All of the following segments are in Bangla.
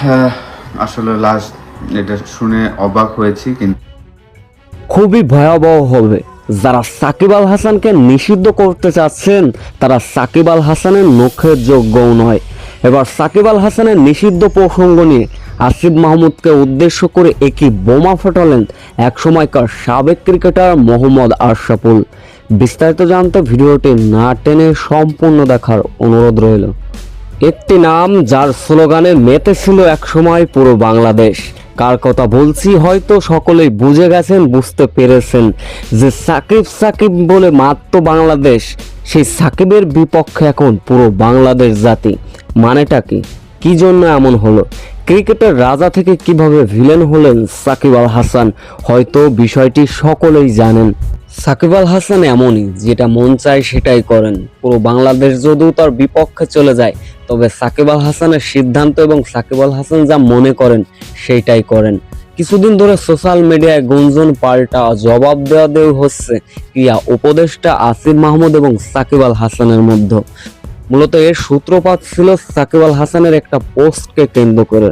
হ্যাঁ আসলে লাস্ট এটা শুনে অবাক হয়েছি, কিন্তু খুবই ভয়াবহ হবে। যারা সাকিব আল হাসানকে নিষিদ্ধ করতে চাচ্ছেন, তারা সাকিব আল হাসানের নখের যোগ্যও নয়। এবার সাকিব আল হাসানের নিষিদ্ধ প্রসঙ্গ নিয়ে আসিফ মাহমুদকে উদ্দেশ্য করে একই বোমা ফাটালেন একসময়কার সাবেক ক্রিকেটার মোহাম্মদ আশরাফুল। বিস্তারিত জানতে ভিডিওটি না টেনে সম্পূর্ণ দেখার অনুরোধ রইল। একটি নাম যার স্লোগানে মেতে ছিল একসময় পুরো বাংলাদেশ। কার কথা বলছি হয়তো সকলেই বুঝে গেছেন, বুঝতে পেরেছেন যে সাকিব সাকিব বলে মাত্র বাংলাদেশ, সেই সাকিবের বিপক্ষে এখন পুরো বাংলাদেশ জাতি। মানেটা কি? কি জন্য এমন হলো? ক্রিকেটের রাজা থেকে কীভাবে ভিলেন হলেন সাকিব আল হাসান, হয়তো বিষয়টি সকলেই জানেন। সাকিব আল হাসান এমনই, যেটা মন চায় সেটাই করেন। পুরো বাংলাদেশ যদিও তার বিপক্ষে চলে যায় তবে সাকিব আল হাসানের সিদ্ধান্ত এবং সাকিব আল হাসান যা মনে করেন সেইটাই করেন। কিছুদিন ধরে সোশ্যাল মিডিয়ায় গুঞ্জন পাল্টা জবাব দেওয়া দেওয়া হচ্ছে ক্রিয়া উপদেষ্টা আসিফ মাহমুদ এবং সাকিব আল হাসানের মধ্যে। মূলত এর সূত্রপাত ছিল সাকিব আল হাসানের একটা পোস্টকে কেন্দ্র করে,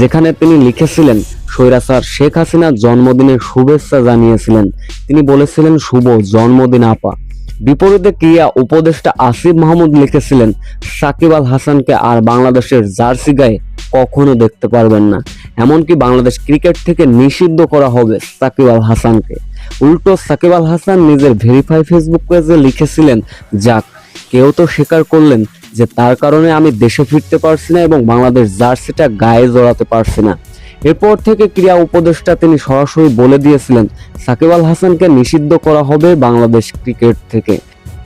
যেখানে তিনি লিখেছিলেন, স্বৈরাচার শেখ হাসিনার জন্মদিনের শুভেচ্ছা জানিয়েছিলেন। তিনি বলেছিলেন, শুভ জন্মদিন, আপা। বিপরীতে ক্রিয়া উপদেষ্টা আসিফ মাহমুদ লিখেছিলেন, সাকিব আল হাসানকে আর বাংলাদেশের জার্সি গায়ে কখনো দেখতে পারবেন না। এমনকি বাংলাদেশ ক্রিকেট থেকে নিষিদ্ধ করা হবে সাকিব আল হাসানকে। উল্টো সাকিব আল হাসান নিজের ভেরিফাই ফেসবুক পেজে লিখেছিলেন, যাক, কেউ তো স্বীকার করলেন যে তার কারণে আমি দেশে ফিরতে পারছি না এবং বাংলাদেশ জার্সিটা গায়ে জড়াতে পারছি না। এরপর থেকে ক্রীড়া উপদেষ্টা তিনি সরাসরি বলে দিয়েছিলেন, সাকিব আল হাসানকে নিষিদ্ধ করা হবে বাংলাদেশ ক্রিকেট থেকে।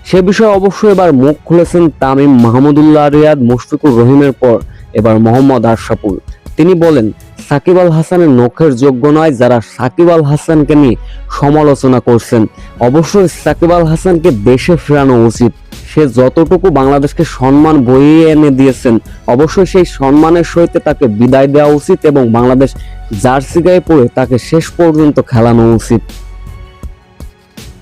সে বিষয়ে অবশ্য এবার মুখ খুলেছেন তামিম মাহমুদুল্লাহ রিয়াদ, মুশফিকুর রহিমের পর এবার মোহাম্মদ আশরাফুল তিনি বলেন, সাকিব আল হাসানের নখের যোগ্য নয় যারা সাকিব আল হাসানকে নিয়ে সমালোচনা করছেন। অবশ্যই সাকিব আল হাসানকে দেশে ফেরানো উচিত। সে যতটুকু বাংলাদেশকে সম্মান বইয়ে এনে দিয়েছেন, অবশ্যই সেই সম্মানের সহিত তাকে বিদায় দেওয়া উচিত এবং বাংলাদেশ জার্সি গায়ে পড়ে তাকে শেষ পর্যন্ত খেলানো উচিত।